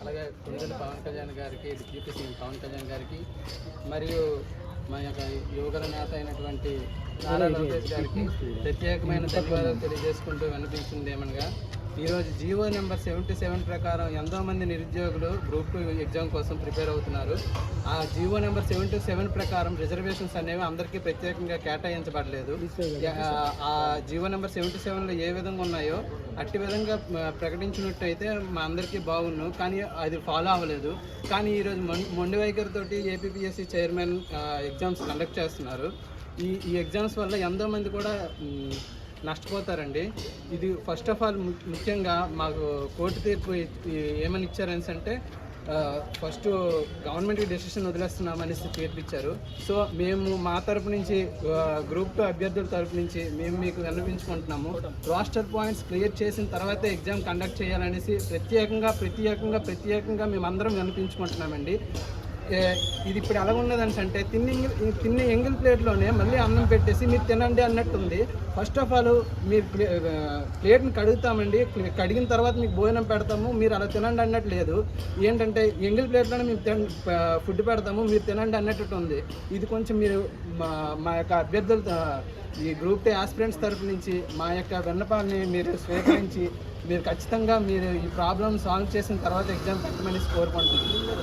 అలాగే కొండల పవన్ కళ్యాణ్ గారికి డిప్యూటీ సీఎం పవన్ కళ్యాణ్ గారికి మరియు మా యొక్క యువకుల నేత అయినటువంటి నారా లోకేష్ గారికి ప్రత్యేకమైన ధన్యవాదాలు తెలియజేసుకుంటూ వినిపించింది ఏమనగా ఈరోజు జీవో నెంబర్ సెవెంటీ సెవెన్ ప్రకారం ఎంతో మంది నిరుద్యోగులు గ్రూప్ టూ ఎగ్జామ్ కోసం ప్రిపేర్ అవుతున్నారు. ఆ జీవో నెంబర్ సెవెంటీ సెవెన్ ప్రకారం రిజర్వేషన్స్ అనేవి అందరికీ ప్రత్యేకంగా కేటాయించబడలేదు. ఆ, జీవో నెంబర్ సెవెంటీ సెవెన్లో ఏ విధంగా ఉన్నాయో అట్టి విధంగా ప్రకటించినట్టయితే మా అందరికీ బాగుండు. కానీ అది ఫాలో అవ్వలేదు. కానీ ఈరోజు మొండి వైఖరి తోటి ఏపీపీఎస్సీ చైర్మన్ ఎగ్జామ్స్ కండక్ట్ చేస్తున్నారు. ఈ ఈ ఎగ్జామ్స్ వల్ల ఎంతోమంది కూడా నష్టపోతారండి. ఇది ఫస్ట్ ఆఫ్ ఆల్ ముఖ్యంగా మాకు కోర్టు తీర్పు ఏమని ఇచ్చారని అంటే ఫస్ట్ గవర్నమెంట్కి డెసిషన్ వదిలేస్తున్నామని తీర్పు ఇచ్చారు సో మేము మా తరపు నుంచి గ్రూప్ టూ అభ్యర్థుల తరపు నుంచి మేము మీకు విన్నవించుకుంటున్నాము. రోస్టర్ పాయింట్స్ క్లియర్ చేసిన తర్వాత ఎగ్జామ్ కండక్ట్ చేయాలనేసి ప్రత్యేకంగా ప్రత్యేకంగా ప్రత్యేకంగా మేమందరం వినిపించుకుంటున్నామండి ఇది ఇప్పుడు ఎలా ఉన్నదని అంటే తిన్ని తిన్ని ఎంగిల్ ప్లేట్లోనే మళ్ళీ అన్నం పెట్టేసి మీరు తినండి అన్నట్టుంది. ఫస్ట్ ఆఫ్ ఆల్ మీరు ప్లేట్ని కడుగుతామండి. కడిగిన తర్వాత మీకు భోజనం పెడతాము. మీరు అలా తినండి అన్నట్టు లేదు. ఏంటంటే ఎంగిల్ ప్లేట్లోనే మేము ఫుడ్ పెడతాము. మీరు తినండి అన్నట్టు ఉంది ఇది కొంచెం మీరు మా మా యొక్క అభ్యర్థుల ఈ గ్రూప్ టీ ఆస్పిరెంట్స్ తరపు నుంచి మా యొక్క విన్నపాలని మీరు స్వీకరించి మీరు ఖచ్చితంగా మీరు ఈ ప్రాబ్లమ్ సాల్వ్ చేసిన తర్వాత ఎగ్జామ్ పెట్టమని కోరుకుంటున్నాను